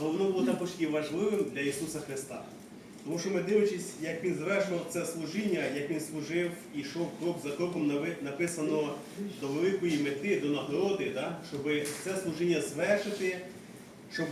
але воно було також і важливим для Ісуса Христа. Тому що ми дивлячись, як він завершував це служіння, як він служив і йшов крок за кроком написано до великої мети, до нагороди, да? щоб це служіння звершити, щоб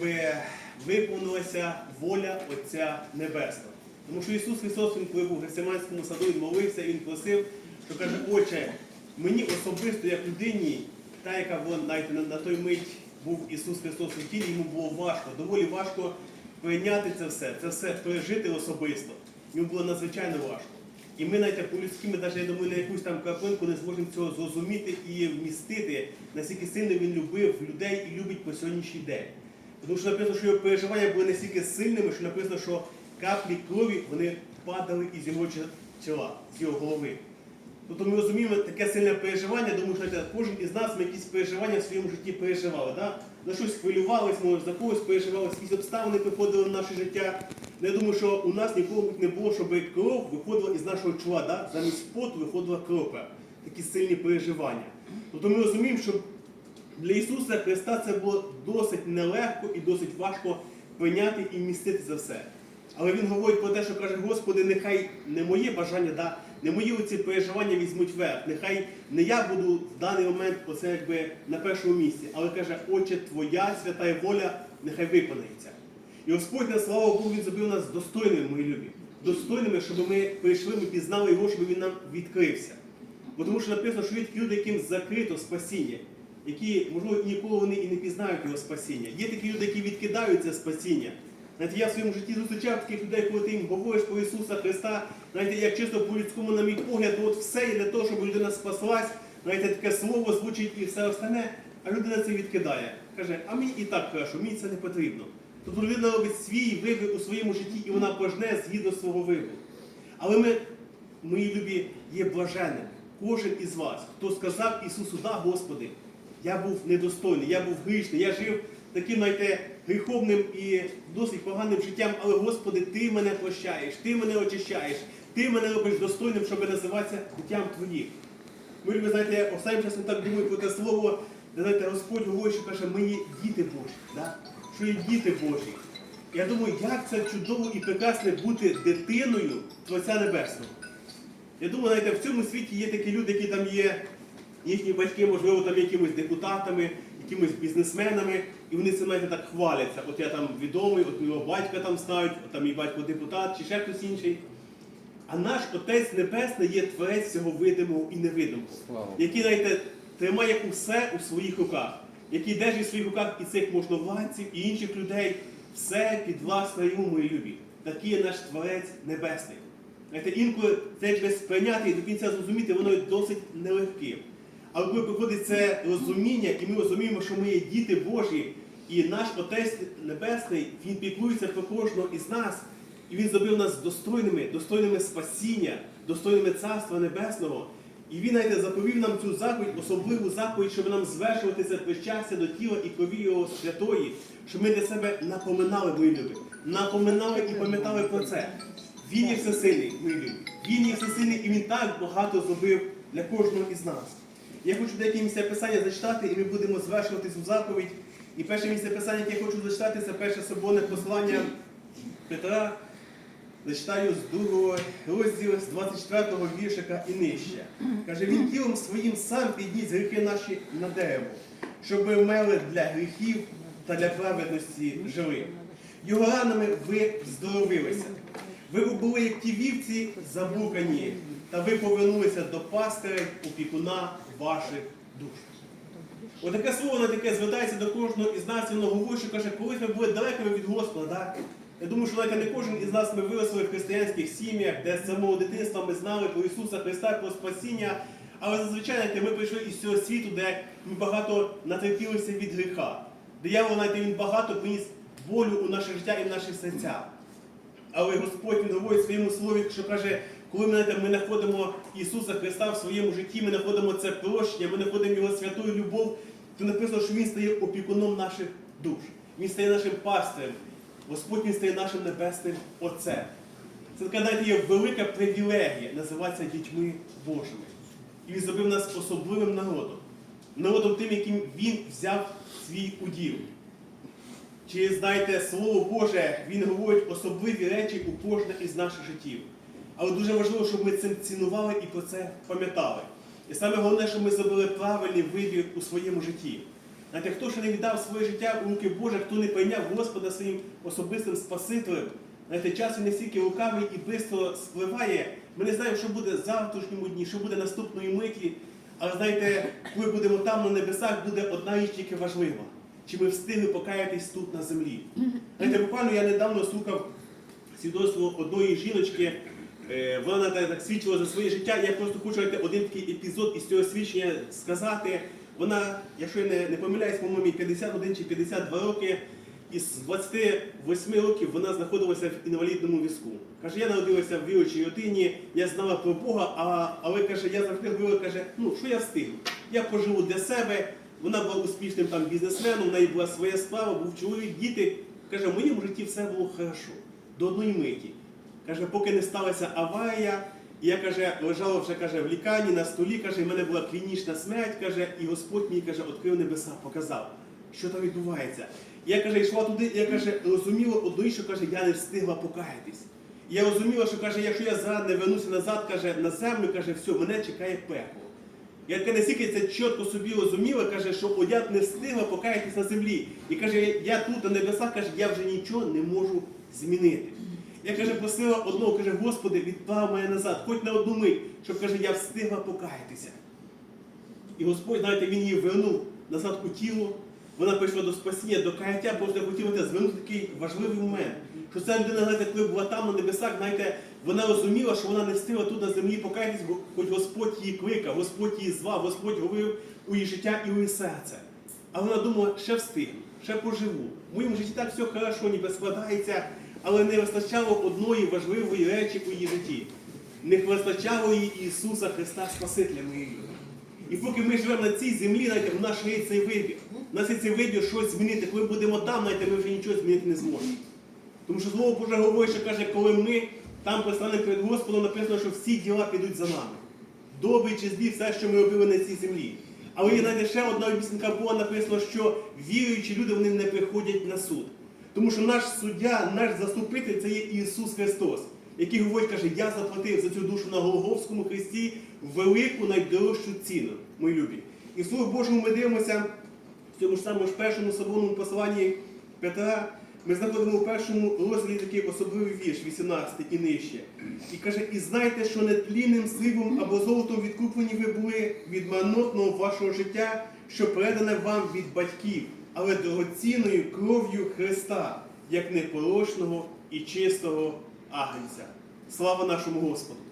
виповнилася воля Отця Небесного. Тому що Ісус Христос, він коли був в Гесиманському саду, він молився, він просив, що каже, Отче, мені особисто, як людині, та, яка була навіть на, на той мить був Ісус Христос у тілі, йому було важко, доволі важко прийняти це все, це все пережити особисто. Йому було надзвичайно важко. І ми навіть по-людськи, ми навіть, я думаю, на якусь там краплинку не зможемо цього зрозуміти і вмістити, наскільки сильно він любив людей і любить по сьогоднішній день. Тому що написано, що його переживання були настільки сильними, що написано, що каплі крові вони падали із його чола, з його голови. Тобто ми розуміємо таке сильне переживання, думаю, що кожен із нас ми якісь переживання в своєму житті переживали. Да? За щось хвилювалися, може, за когось переживалися, якісь обставини приходили в наше життя. Ну, Я думаю, що у нас ніколи не було, щоб кров виходила із нашого чола, да? замість поту виходила кров. Такі сильні переживання. Тобто ми розуміємо, що для Ісуса Христа це було досить нелегко і досить важко прийняти і містити за все. Але Він говорить про те, що каже, Господи, нехай не моє бажання, да, не мої оці переживання візьмуть верх. Нехай не я буду в даний момент оце якби на першому місці, але каже, Отче, Твоя свята воля нехай виконається. І Господь, на слава Богу, Він зробив нас достойними, мої любі. Достойними, щоб ми прийшли, ми пізнали його, щоб він нам відкрився. Бо тому що написано, що є люди, яким закрито спасіння, які, можливо, ніколи вони і не пізнають його спасіння. Є такі люди, які відкидають це спасіння. Знаєте, я в своєму житті зустрічав таких людей, коли ти їм говориш про Ісуса Христа, знаєте, як чисто по-людському, на мій погляд, от все є для того, щоб людина спаслась, знаєте, таке слово звучить і все остальне, а людина це відкидає. Каже, а мені і так хорошо, мені це не потрібно. Тобто людина робить свій вибір у своєму житті, і вона пожне згідно свого вибору. Але ми, мої любі, є блаженним. Кожен із вас, хто сказав Ісусу, да, Господи, я був недостойний, я був грішний, я жив таким, знаєте, гріховним і досить поганим життям, але Господи, Ти мене прощаєш, Ти мене очищаєш, Ти мене робиш достойним, щоб називатися дитям Твоїх. Ми, любі, знаєте, останнім часом так думаю про те слово, де знаєте, Господь говорить, що каже, ми є діти Божі, да? що є діти Божі. Я думаю, як це чудово і прекрасно бути дитиною Творця Небесного. Я думаю, знаєте, в цьому світі є такі люди, які там є, їхні батьки, можливо, там якимись депутатами, якимись бізнесменами, і вони це знаєте, так хваляться. От я там відомий, от мого батька там знають, от там мій батько депутат чи ще хтось інший. А наш Отець Небесний є творець всього видимого і невидимого, Слава. який, знаєте, тримає усе у своїх руках, який держить в своїх руках і цих можновладців, і інших людей, все під власне йому, мої любі. Такий є наш Творець Небесний. Знаєте, інколи це якби сприйняти і до кінця зрозуміти, воно досить нелегким. Але коли приходить це розуміння, і ми розуміємо, що ми є діти Божі, і наш Отець Небесний, Він піклується про кожного із нас, і Він зробив нас достойними, достойними спасіння, достойними Царства Небесного. І він знаєте, заповів нам цю заповідь, особливу заповідь, щоб нам звершувати це причастя до тіла і крові Його святої, щоб ми для себе напоминали, мої любі, напоминали і пам'ятали про це. Він є всесильний, мої любі. Він є всесильний і він так багато зробив для кожного із нас. Я хочу деякі місця писання зачитати, і ми будемо звершувати цю заповідь. І перше місце писання, яке я хочу зачитати, це перше соборне послання Петра. Зачитаю з другого розділу, з 24-го віршика і нижче. Каже, він тілом своїм сам підніс гріхи наші на дерево, щоб ми вмерли для гріхів та для праведності жили. Його ранами ви здоровилися. Ви були, як ті вівці, заблукані, та ви повернулися до пастиря опікуна ваших душ. Отаке слово на таке звертається до кожного із нас, воно говорить, що каже, колись ми були далекими від Господа. Да? Я думаю, що навіть не кожен із нас ми виросли в християнських сім'ях, де з самого дитинства ми знали про Ісуса Христа, про спасіння. Але зазвичай ми прийшли із цього світу, де ми багато натерпілися від гріха. Диявол, знаєте, він багато приніс болю у наше життя і в наші серця. Але Господь Він говорить в своєму слові, що каже, коли ми, ми знаходимо Ісуса Христа в своєму житті, ми знаходимо це прощення, ми знаходимо Його святу любов, то написано, що Він стає опікуном наших душ. Він стає нашим пастирем. Господь Він стає нашим небесним Отцем. Це така, знаєте, є велика привілегія називатися дітьми Божими. І він зробив нас особливим народом. Народом тим, яким він взяв свій уділ. Чи знаєте, Слово Боже, Він говорить особливі речі у кожне із наших життів. Але дуже важливо, щоб ми цим цінували і про це пам'ятали. І саме головне, щоб ми зробили правильний вибір у своєму житті. Знаєте, хто ще не віддав своє життя у руки Боже, хто не прийняв Господа своїм особистим Спасителем, знаєте, час він настільки лукавий і швидко спливає. Ми не знаємо, що буде завтрашньому дні, що буде наступної миті. Але знаєте, коли будемо там на небесах, буде одна річ тільки важлива. Чи ми встигли покаятись тут на землі? Знаєте, буквально я недавно слухав свідоцтво одної жіночки. Е, Вона так, свідчила за своє життя. Я просто хочу один такий епізод із цього свідчення сказати. Вона, якщо я не, не помиляюсь, по-моєму, 51 чи 52 роки, із 28 років вона знаходилася в інвалідному візку. Каже, я народилася в віруючій родині, я знала про Бога, а, але каже, я завжди говорила, каже, ну що я встигну? Я поживу для себе. Вона була успішним там бізнесменом, у неї була своя справа, був чоловік, діти. Каже, в моєму житті все було хорошо, до одної миті. Каже, поки не сталася аварія, я каже, лежала вже каже, в лікарні на столі, каже, в мене була клінічна смерть, каже, і Господь мені каже, відкрив небеса, показав, що там відбувається. Я каже, йшла туди, я каже, розуміла одну, що каже, я не встигла покаятись. Я розуміла, що каже, якщо я зараз не вернуся назад, каже, на землю, каже, все, мене чекає пекло. Я таке настільки це чітко собі розуміла, каже, що от я не встигла покаятись на землі. І каже, я тут на небесах, каже, я вже нічого не можу змінити. Я каже, просила одного, каже, Господи, відправ мене назад, хоч на одну мить, щоб каже, я встигла покаятися. І Господь, знаєте, він її вернув назад у тіло. Вона прийшла до спасіння, до каяття, просто я хотів звернути такий важливий момент. Що ця людина, знаєте, коли була там на небесах, знаєте, вона розуміла, що вона не встигла тут на землі покаятись, хоч Господь її кликав, Господь її звав, Господь говорив у її життя і у її серце. А вона думала, ще встигну, ще поживу. В моєму житті так все хорошо, ніби складається, але не вистачало одної важливої речі у її житті. Не вистачало їй Ісуса Христа Спасителя моєї. І поки ми живемо на цій землі, знаєте, у нас ще є цей вибір. У нас є цей вибір щось змінити. Коли будемо там, знаєте, ми вже нічого змінити не зможемо. Тому що Слово Боже говорить, що каже, коли ми там пристанемо перед Господом, написано, що всі діла підуть за нами. Добрий чи злі, все, що ми робили на цій землі. Але є знаєте, ще одна обіцянка Бога написано, що віруючі люди вони не приходять на суд. Тому що наш суддя, наш заступитель це є Ісус Христос, який говорить, каже, я заплатив за цю душу на Голговському хресті велику найдорожчу ціну, мої любі. І в Слові Божому ми дивимося в цьому ж самому ж першому соборному посланні Петра. Ми знаходимо у першому розділі такий особливий вірш, 18 і нижче. І каже, і знайте, що нетлінним сріблом або золотом відкуплені ви були від манотного вашого життя, що передане вам від батьків, але дорогоцінною кров'ю Христа, як непорочного і чистого агнця. Слава нашому Господу!